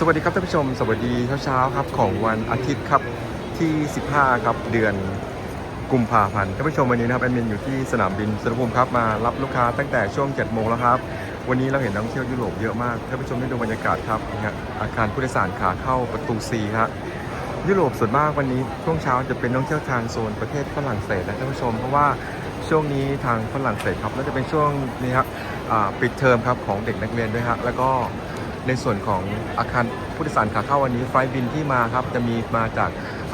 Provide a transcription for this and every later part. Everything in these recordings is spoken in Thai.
สวัสดีครับท่านผู้ชม สวัสดีเช้าๆครับของวันอาทิตย์ครับที่ 15 ครับเดือนกุมภาพันธ์ท่านผู้ชมวันนี้นะครับแอดมินอยู่ที่สนามบินสุวรรณภูมิครับมารับลูกค้าตั้งแต่ช่วง 7 โมงแล้วครับวันนี้เราเห็นนักท่องเที่ยวยุโรปเยอะมากท่านผู้ชมได้ดูบรรยากาศครับนี่ฮะอาคารผู้โดยสารขาเข้าประตู C ครับยุโรปส่วนมากวันนี้ช่วงเช้าจะเป็นนักท่องเที่ยวทางโซนประเทศฝรั่งเศสนะท่านผู้ชมเพราะว่าช่วงนี้ทางฝรั่งเศสครับน่าจะเป็นช่วงนี้ครับปิดเทอมครับของเด็กนักเรียนด้วยฮะแล้วก็ ในส่วนของอาคารผู้โดยสารขาเข้าวันนี้ไฟล์บินที่มาครับจะมีมาจาก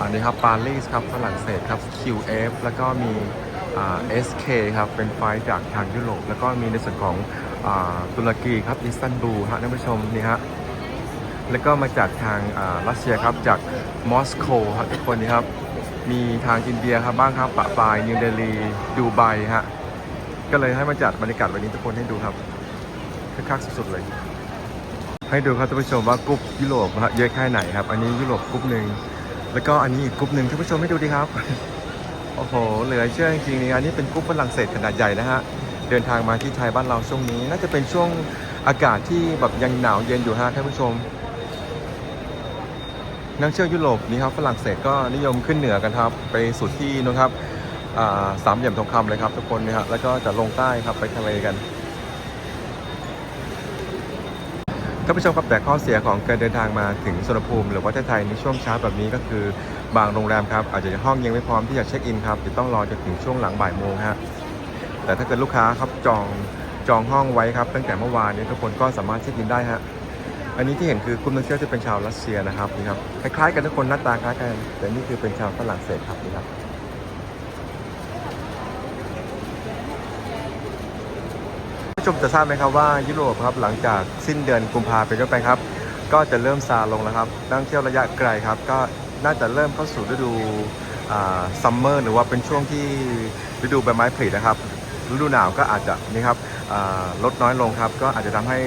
นี่ครับปารีสครับฝรั่งเศสครับ QF แล้วก็มีอ่า SK ครับเป็นไฟล์จากทางยุโรปแล้วก็มีในส่วนของอตุรกีครับอิสตันบูลฮะท่านผู้ชมนี่ฮะแล้วก็มาจากทางรัสเซียครับจากมอสโกครับทุกคนนี่ครับมีทางอินเดียครับบ้างครับปะปายนิวเดลีดูไบฮะก็เลยให้มาจัดบรรยากาศวันนี้ทุกคนให้ดูครับคึกคักสุดๆเลย ให้ดูครับท่านผู้ชมว่ากรุ๊ปยุโรปฮะเยอะแค่ไหนครับ อันนี้ยุโรปกรุ๊ปหนึ่งแล้วก็อันนี้อีกกรุ๊ปหนึ่งท่านผู้ชมให้ดูดีครับโอ้โหเหลือเชื่อจริงๆนี่อันนี้เป็นกรุ๊ปฝรั่งเศสขนาดใหญ่นะฮะเดินทางมาที่ไทยบ้านเราช่วงนี้ น่าจะเป็นช่วงอากาศที่แบบยังหนาวเย็นอยู่ฮะท่านผู้ชม นักเที่ยวยุโรปนี่ครับฝรั่งเศสก็นิยมขึ้นเหนือกันครับ ไปสุดที่นู้นครับอ่าสามเหลี่ยมทองคำเลยครับทุกคนนะฮะแล้วก็จะลงใต้ครับไปทะเลกัน ท่านผู้ชมครับแต่ข้อเสียของการเดินทางมาถึงสุวรรณภูมิ หรือว่าไทยในช่วงเช้าแบบนี้ก็คือบางโรงแรมครับอาจจะห้องยังไม่พร้อมที่จะเช็คอินครับจะต้องรอจนถึงช่วงหลังบ่ายโมงฮะแต่ถ้าเกิดลูกค้าครับจองจองห้องไว้ครับตั้งแต่เมื่อวานนี้ทุกคนก็สามารถเช็คอินได้ฮะอันนี้ที่เห็นคือกลุ่มนักเที่ยวจะเป็นชาวรัสเซียนะครับนี่ครับคล้ายๆกันทุกคนหน้าตาคล้ายกัน แต่นี่คือเป็นชาวฝรั่งเศสครับนี่ครับ ผู้ชมจะทราบไหมครับว่ายุโรปครับหลังจากสิ้นเดือนกุมภาพันธ์เป็นต้นไปครับ ก็จะเริ่มซาลงแล้วครับนักท่งเที่ยวระยะไกลครับ ก็น่าจะเริ่มเข้าสู่ฤดูซัมเมอร์หรือว่าเป็นช่วงที่ฤดูใบไม้ผลินะครับฤดูหนาวก็อาจจะนี่ครับลดน้อยลงครับ ก็อาจจะทำให้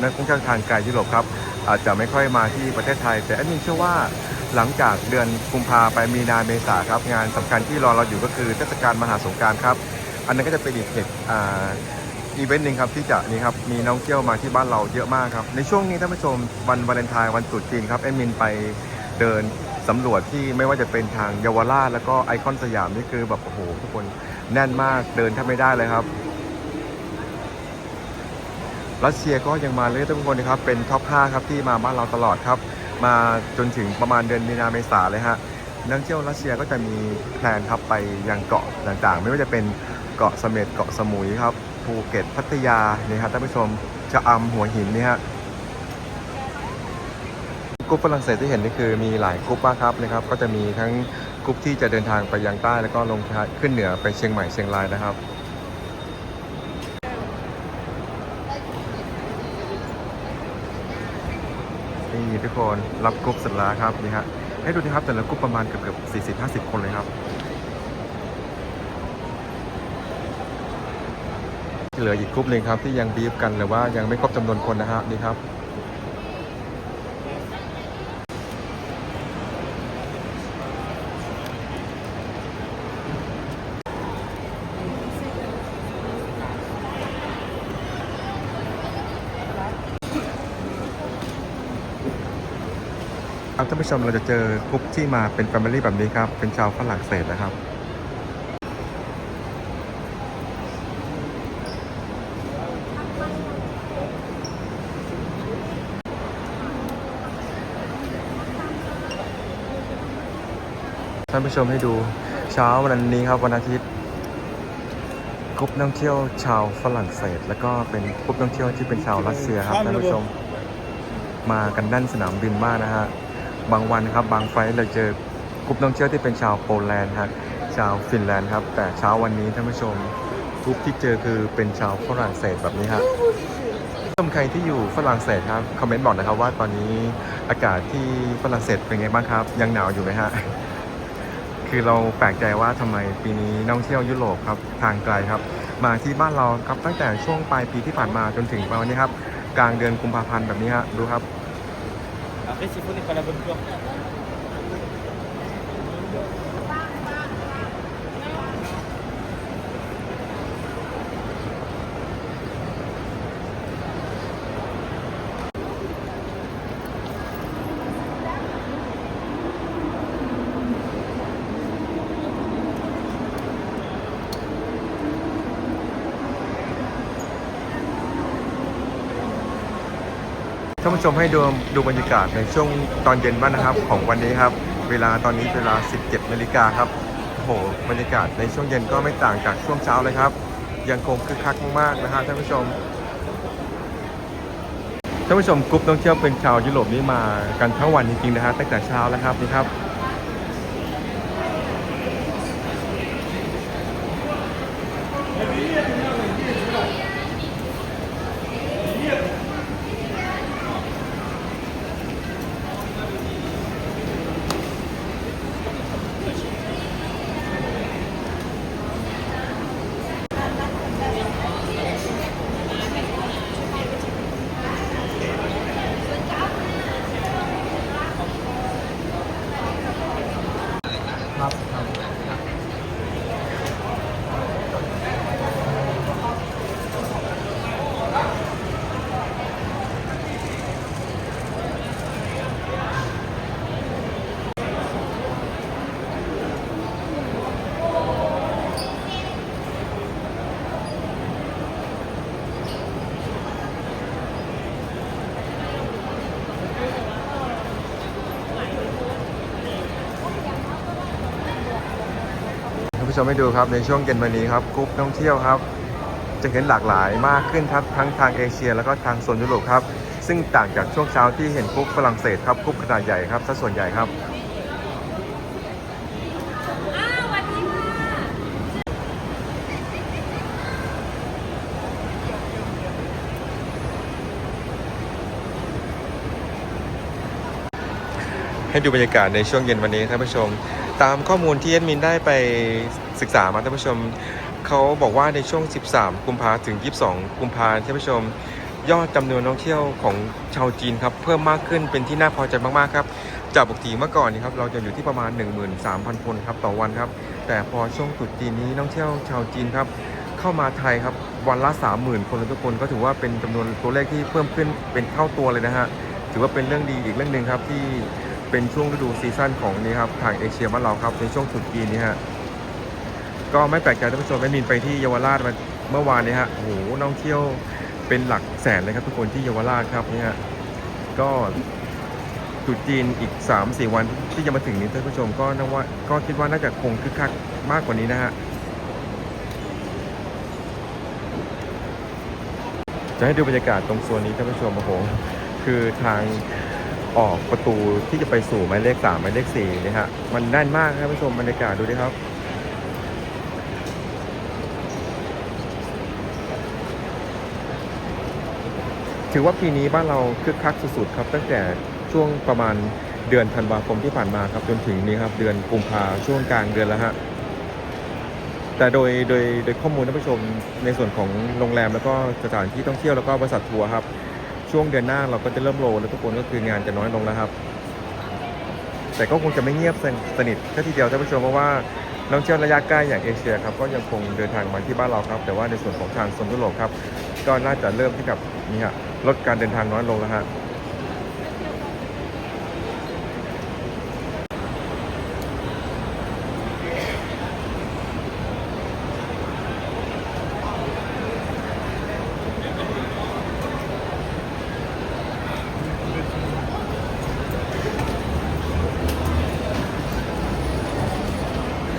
นักท่องเที่ยวทางไกลยุโรปครับอาจจะไม่ค่อยมาที่ประเทศไทย แต่อันนี้เชื่อว่าหลังจากเดือนกุมภาไปมีนาเมษาครับ งานสำคัญที่รอเราอยู่ก็คือเทศกาลมหาสงการครับ อันนั้นก็จะเป็นอีกเหตุ อีเวนต์หนึ่งครับที่จะนี่ครับมีนักท่องเที่ยวมาที่บ้านเราเยอะมากครับในช่วงนี้ท่านผู้ชมวันวาเลนไทน์วันตรุษจีนครับแอดมินไปเดินสำรวจที่ไม่ว่าจะเป็นทางเยาวราชแล้วก็ไอคอนสยามนี่คือแบบโอ้โหทุกคนแน่นมากเดินแทบไม่ได้เลยครับรัสเซียก็ยังมาเลยทุกคนนะครับเป็นท็อป 5 ครับที่มาบ้านเราตลอดครับ มาจนถึงประมาณเดือนมีนาเมษาเลยฮะนักท่องเที่ยวรัสเซียก็จะมีแพลนครับไปยังเกาะต่างๆ ไม่ว่าจะเป็นเกาะเสม็ดเกาะสมุยครับ ภูเก็ตพัทยานี่ครับท่านผู้ชมชะอำหัวหินนี่ฮะกรุ๊ปฝรั่งเศสที่เห็นนี่คือมีหลายกรุ๊ปมากครับนะครับ ก็จะมีทั้งกรุ๊ปที่จะเดินทางไปยังใต้แล้วก็ลงขึ้นเหนือไปเชียงใหม่เชียงรายนะครับนี่ทุกคนรับกรุ๊ปเสร็จแล้วครับนี่ฮะให้ดูดิครับแต่ละกรุ๊ปประมาณเกือบเกือบสี่สิบห้าสิบคนเลยครับ เหลืออีกกรุ๊ปหนึ่งครับที่ยังบีฟกันหรือว่ายังไม่ครบจำนวนคนนะฮะนี่ครับครับท่านผู้ชมเราจะเจอกรุ๊ปที่มาเป็นแฟมิลี่แบบนี้ครับ เป็นชาวฝรั่งเศสนะครับ ท่านผู้ชมให้ดูเช้าวันนี้ครับวันอาทิตย์กรุ๊ปนักท่องเที่ยวชาวฝรั่งเศส แล้วก็เป็นกรุ๊ปนักท่องเที่ยวที่เป็นชาวรัสเซียครับท่านผู้ชมมากันแน่นสนามบินมากนะฮะบางวันครับบางไฟล์เราเจอกรุ๊ปนักท่องเที่ยวที่เป็นชาวโปแลนด์ฮะชาวฟินแลนด์ครับ แต่เช้าวันนี้ท่านผู้ชมกรุ๊ปที่เจอคือเป็นชาวฝรั่งเศสแบบนี้ครับผู้ชมใครที่อยู่ฝรั่งเศสครับคอมเมนต์บอกนะครับว่าตอนนี้อากาศที่ฝรั่งเศสเป็นไงบ้างครับ ยังหนาวอยู่ไหมฮะ คือเราแปลกใจว่าทำไมปีนี้นักท่องเที่ยวยุโรปครับทางไกลครับ มาที่บ้านเราครับตั้งแต่ช่วงปลายปีที่ผ่านมาจนถึงวันนี้ครับกลางเดือนกุมภาพันธ์แบบนี้ฮะดูครับ ท่านผู้ชมให้ดูดูบรรยากาศในช่วงตอนเย็นบ้างนะครับ ของวันนี้ครับ เวลาตอนนี้เวลา 17นาฬิกาครับโอ้โหบรรยากาศในช่วงเย็นก็ไม่ต่างจากช่วงเช้าเลยครับ ยังคงคึกคักมากๆนะฮะท่านผู้ชมท่านผู้ชมกรุ๊ปท่องเที่ยวเป็นชาวยุโรปนี่มากันทั้งวันจริงๆนะฮะตั้งแต่เช้าแล้วครับนี่ครับ ชมให้ดูครับในช่วงเย็นวันนี้ครับกรุ๊ปท่องเที่ยวครับ จะเห็นหลากหลายมากขึ้นครับทั้งทางเอเชีย แล้วก็ทางโซนยุโรปครับ ซึ่งต่างจากช่วงเช้าที่เห็นกรุ๊ปฝรั่งเศสครับกรุ๊ปขนาดใหญ่ครับซะส่วนใหญ่ครับให้ดูบรรยากาศในช่วงเย็นวันนี้ท่านผู้ชม ตามข้อมูลที่เอ็ดมินได้ไปศึกษามาท่านผู้ชมเขาบอกว่าในช่วง 13 กุมภาถึง 22 กุมภาท่านผู้ชม ยอดจำนวนนักท่องเที่ยวของชาวจีนครับเพิ่มมากขึ้นเป็นที่น่าพอใจมากๆครับจากปกติเมื่อก่อนนี้ครับเราจะอยู่ที่ประมาณ 13,000 คนครับต่อวันครับ แต่พอช่วงตรุษจีนนี้นักท่องเที่ยวชาวจีนครับเข้ามาไทยครับวันละ 30,000 คนทุกคนก็ถือว่าเป็นจำนวนตัวเลขที่เพิ่มขึ้นเป็นเท่าตัวเลยนะฮะถือว่าเป็นเรื่องดีอีกเรื่องหนึ่งครับที่ เป็นช่วงฤดูซีซั่นของนี่ครับทางเอเชียบ้านเราครับในช่วงตรุษจีนนี้ฮะก็ไม่แปลกใจท่านผู้ชมไม่มีไปที่เยาวราชมาเมื่อวานนี้ฮะโอ้โหนักท่องเที่ยวเป็นหลักแสนเลยครับทุกคนที่เยาวราชครับนี่ฮะก็ตรุษจีนอีก 3-4 วันที่จะมาถึงนี้ท่านผู้ชมก็น่าว่าก็คิดว่าน่าจะคงคึกคักมากกว่านี้นะฮะจะให้ดูบรรยากาศตรงโซนนี้ท่านผู้ชมโอ้โหคือทาง ออกประตูที่จะไปสู่หมายเลขสามหมายเลขสี่นี่ฮะมันแน่นมากครับท่านผู้ชมบรรยากาศดูดิครับ ถือว่าปีนี้บ้านเราคึกคักสุดๆครับ ตั้งแต่ช่วงประมาณเดือนธันวาคมที่ผ่านมาครับจนถึงนี้ครับเดือนกุมภาช่วงกลางเดือนแล้วฮะแต่โดยโดยโดยข้อมูลท่านผู้ชมในส่วนของโรงแรมแล้วก็สถานที่ท่องเที่ยวแล้วก็บริษัททัวร์ครับ ช่วงเดือนหน้าเราก็จะเริ่มโลแล้วทุกคนก็คืองานจะน้อยลงแล้วครับ แต่ก็คงจะไม่เงียบสนิทแค่ทีเดียวท่านผู้ชมเพราะว่านักท่องเที่ยวระยะใกล้อย่างเอเชียครับก็ยังคงเดินทางมาที่บ้านเราครับ แต่ว่าในส่วนของทางโซนยุโรปครับก็น่าจะเริ่มที่กับนี่ฮะลดการเดินทางน้อยลงแล้วฮะ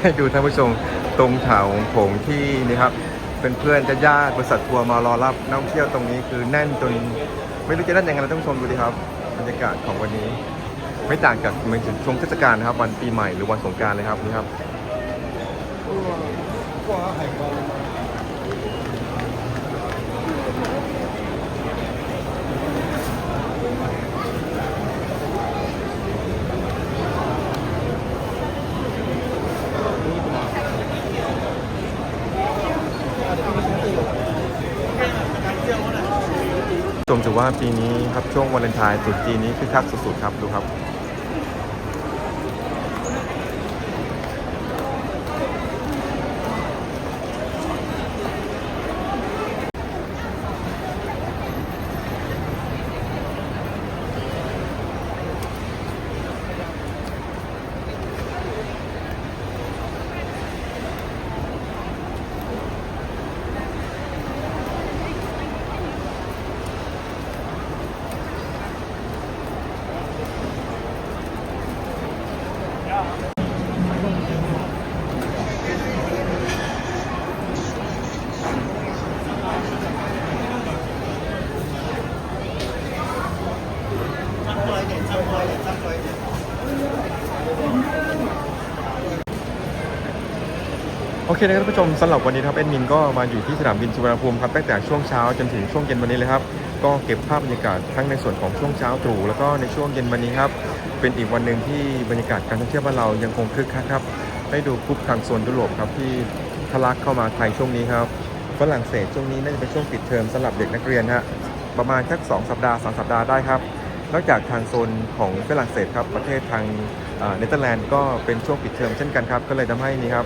ให้ดูท่านผู้ชมตรงแถวผงที่นี่ครับเป็นเพื่อนญาติบริษัททัวร์มารอรับนักท่องเที่ยวตรงนี้คือแน่นจนไม่รู้จะแน่นยังไงนะท่านผู้ชมดูดิครับบรรยากาศของวันนี้ ไม่ต่างจากเหมือนช่วงเทศกาลนะครับ วันปีใหม่หรือวันสงกรารเลยครับนี่ครับ มถือว่าปีนี้ครับช่วงวาเลนไทน์ตรุษจีนนี้คือคักสุดๆครับดูครับ โอเคนะครับท่านผู้ชมสำหรับวันนี้ครับแอดมินก็มาอยู่ที่สนามบินสุวรรณภูมิครับตั้งแต่ช่วงเช้าจนถึงช่วงเย็นวันนี้เลยครับก็เก็บภาพบรรยากาศทั้งในส่วนของช่วงเช้าตรู่แล้วก็ในช่วงเย็นวันนี้ครับเป็นอีกวันหนึ่งที่บรรยากาศการท่องเที่ยวบ้านเรายังคงคึกคักครับได้ดูกรุ๊ปทางโซนยุโรปครับที่ทะลักเข้ามาไทยช่วงนี้ครับฝรั่งเศสช่วงนี้น่าจะเป็นช่วงปิดเทอมสำหรับเด็กนักเรียนฮะประมาณสักสองสัปดาห์สสัปดาห์ได้ครับนอกจากทางโซนของฝรั่งเศสครับประเทศทางเนเธอร์แลนด์ก็เป็นช่วงปิดเทอมเช่นกันครับก็เลยทำให้นี่ครับ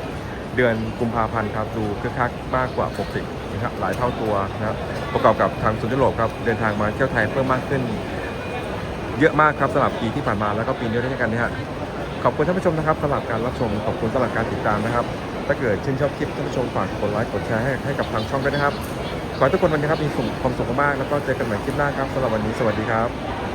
เดือนกุมภาพันธ์ครับดูคึกคักมากกว่าปกตินะครับหลายเท่าตัวนะครับประกอบกับทางโซนยุโรปครับเดินทางมาเที่ยวไทยเพิ่มมากขึ้น เยอะมากครับสำหรับปีที่ผ่านมาแล้วก็ปีนี้ด้วยกันนะฮะขอบคุณท่านผู้ชมนะครับสำหรับการรับชมขอบคุณสำหรับการติดตามนะครับ ถ้าเกิดชื่นชอบคลิปท่านผู้ชมฝากกดไลค์กดแชร์ให้ให้กับทางช่องด้วยนะครับขอให้ทุกคนวันนี้ครับมีความสุขมากๆแล้วก็เจอกันใหม่คลิปหน้าครับสำหรับวันนี้สวัสดีครับ